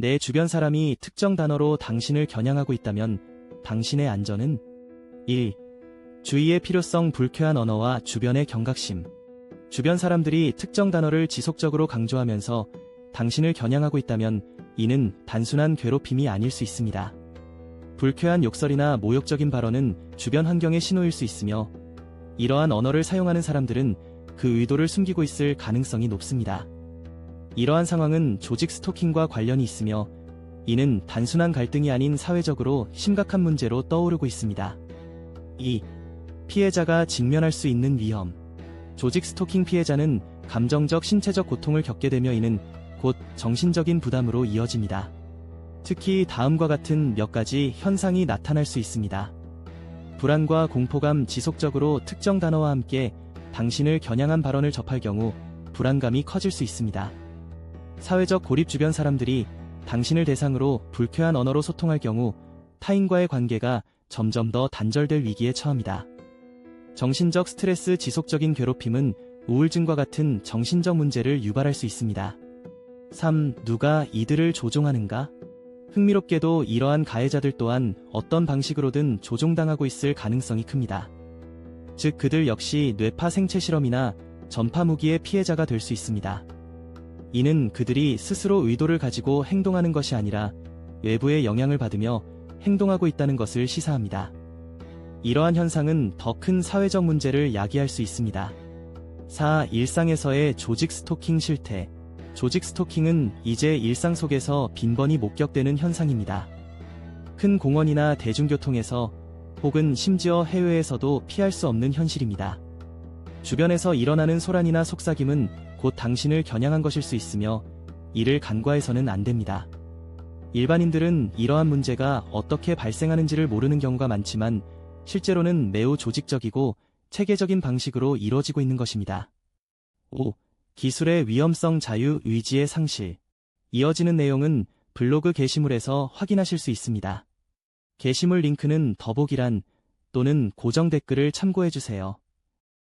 내 주변 사람이 특정 단어로 당신을 겨냥하고 있다면 당신의 안전은 1. 주의의 필요성 불쾌한 언어와 주변의 경각심. 주변 사람들이 특정 단어를 지속적으로 강조하면서 당신을 겨냥하고 있다면 이는 단순한 괴롭힘이 아닐 수 있습니다. 불쾌한 욕설이나 모욕적인 발언은 주변 환경의 신호일 수 있으며 이러한 언어를 사용하는 사람들은 그 의도를 숨기고 있을 가능성이 높습니다. 이러한 상황은 조직 스토킹과 관련이 있으며 이는 단순한 갈등이 아닌 사회적으로 심각한 문제로 떠오르고 있습니다. 2. 피해자가 직면할 수 있는 위험. 조직 스토킹 피해자는 감정적 신체적 고통을 겪게 되며 이는 곧 정신적인 부담으로 이어집니다. 특히 다음과 같은 몇 가지 현상이 나타날 수 있습니다. 불안과 공포감 지속적으로 특정 단어와 함께 당신을 겨냥한 발언을 접할 경우 불안감이 커질 수 있습니다. 사회적 고립 주변 사람들이 당신을 대상으로 불쾌한 언어로 소통할 경우 타인과의 관계가 점점 더 단절될 위기에 처합니다. 정신적 스트레스 지속적인 괴롭힘은 우울증과 같은 정신적 문제를 유발할 수 있습니다. 3. 누가 이들을 조종하는가? 흥미롭게도 이러한 가해자들 또한 어떤 방식으로든 조종당하고 있을 가능성이 큽니다. 즉 그들 역시 뇌파 생체 실험이나 전파 무기의 피해자가 될 수 있습니다. 이는 그들이 스스로 의도를 가지고 행동하는 것이 아니라 외부의 영향을 받으며 행동하고 있다는 것을 시사합니다. 이러한 현상은 더 큰 사회적 문제를 야기할 수 있습니다. 4. 일상에서의 조직 스토킹 실태. 조직 스토킹은 이제 일상 속에서 빈번히 목격되는 현상입니다. 큰 공원이나 대중교통에서 혹은 심지어 해외에서도 피할 수 없는 현실입니다. 주변에서 일어나는 소란이나 속삭임은 곧 당신을 겨냥한 것일 수 있으며 이를 간과해서는 안 됩니다. 일반인들은 이러한 문제가 어떻게 발생하는지를 모르는 경우가 많지만 실제로는 매우 조직적이고 체계적인 방식으로 이루어지고 있는 것입니다. 5. 기술의 위험성 자유 의지의 상실. 이어지는 내용은 블로그 게시물에서 확인하실 수 있습니다. 게시물 링크는 더보기란 또는 고정 댓글을 참고해주세요.